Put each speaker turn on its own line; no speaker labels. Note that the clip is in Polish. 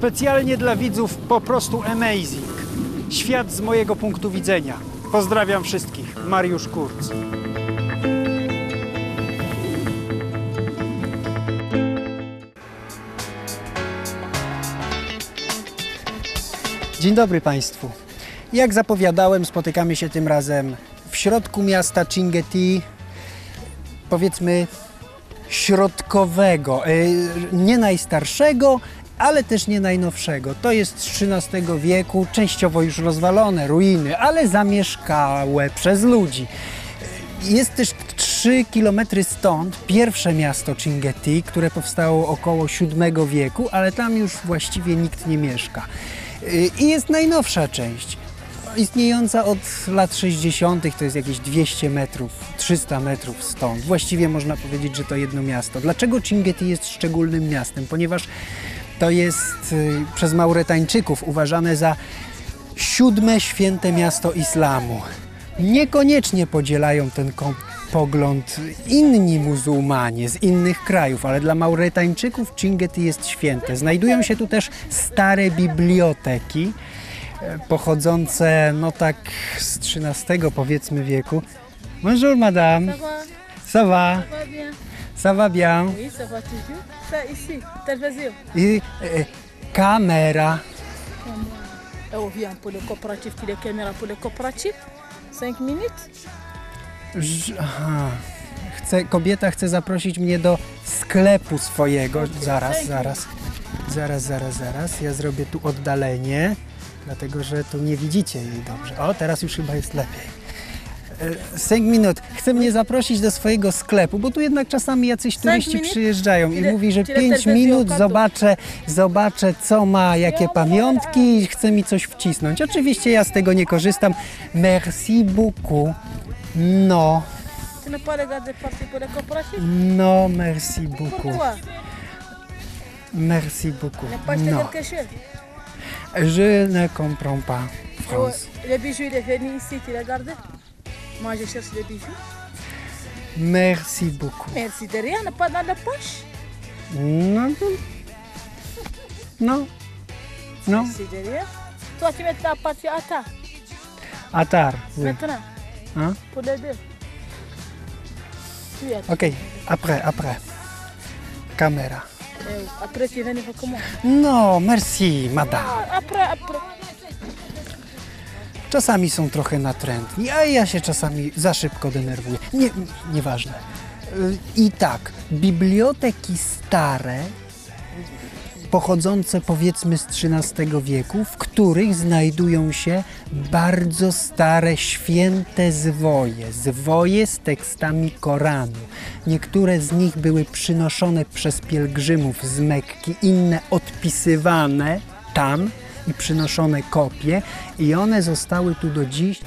Specjalnie dla widzów po prostu amazing. Świat z mojego punktu widzenia. Pozdrawiam wszystkich. Mariusz Kurz. Dzień dobry Państwu. Jak zapowiadałem, spotykamy się tym razem w środku miasta Chinguetti, powiedzmy środkowego, e, nie najstarszego, ale też nie najnowszego. To jest z XIII wieku, częściowo już rozwalone ruiny, ale zamieszkałe przez ludzi. Jest też 3 km stąd pierwsze miasto Chinguetti, które powstało około VII wieku, ale tam już właściwie nikt nie mieszka. I jest najnowsza część, istniejąca od lat 60., to jest jakieś 200 metrów, 300 metrów stąd. Właściwie można powiedzieć, że to jedno miasto. Dlaczego Chinguetti jest szczególnym miastem? Ponieważ to jest y, przez Mauretańczyków uważane za siódme święte miasto islamu. Niekoniecznie podzielają ten pogląd inni muzułmanie z innych krajów, ale dla Mauretańczyków Chinguetti jest święte. Znajdują się tu też stare biblioteki e, pochodzące no tak z XIII powiedzmy wieku. Bonjour madame,
ça va,
Ça va
bien
ça va bien.
Oui, ça va toujours. Ça ici, télévision.
I e, kamera.
Et on vient pour le coopératif, qui est caméra pour le coopératif. 5 minutes.
Ż- Aha. Chce, kobieta chce zaprosić mnie do sklepu swojego. Zaraz, zaraz. Zaraz, zaraz, zaraz. Ja zrobię tu oddalenie, dlatego że tu nie widzicie jej dobrze. O, teraz już chyba jest lepiej. 5 minut. Chce mnie zaprosić do swojego sklepu, bo tu jednak czasami jacyś turyści przyjeżdżają i mówi, że
tyle
5
telewizji
minut zobaczę, zobaczę co ma, jakie pamiątki i chce mi coś wcisnąć. Oczywiście ja z tego nie korzystam. Merci beaucoup. No. No, merci beaucoup. Merci beaucoup.
Chose
je ne comprends pas France.
Oh, Le bijou, il est venu ici, tu Moi, je cherche les bijoux.
Merci beaucoup.
Merci de rien, pas dans la poche.
Non, non, non.
Merci de rien. Toi, tu mets ta partie à ta,
Atar, oui.
maintenant,
Hein?
pour les deux.
Ok, après, après. Caméra.
Euh, Après, tu viens faire comment?
No, merci, madame.
Ah, Après, après.
Czasami są trochę natrętni, a ja się czasami za szybko denerwuję. Nie, nieważne. Y, I tak, biblioteki stare, pochodzące powiedzmy z XIII wieku, w których znajdują się bardzo stare, święte zwoje. Zwoje z tekstami Koranu. Niektóre z nich były przynoszone przez pielgrzymów z Mekki, inne odpisywane tam i przynoszone kopie i one zostały tu do dziś.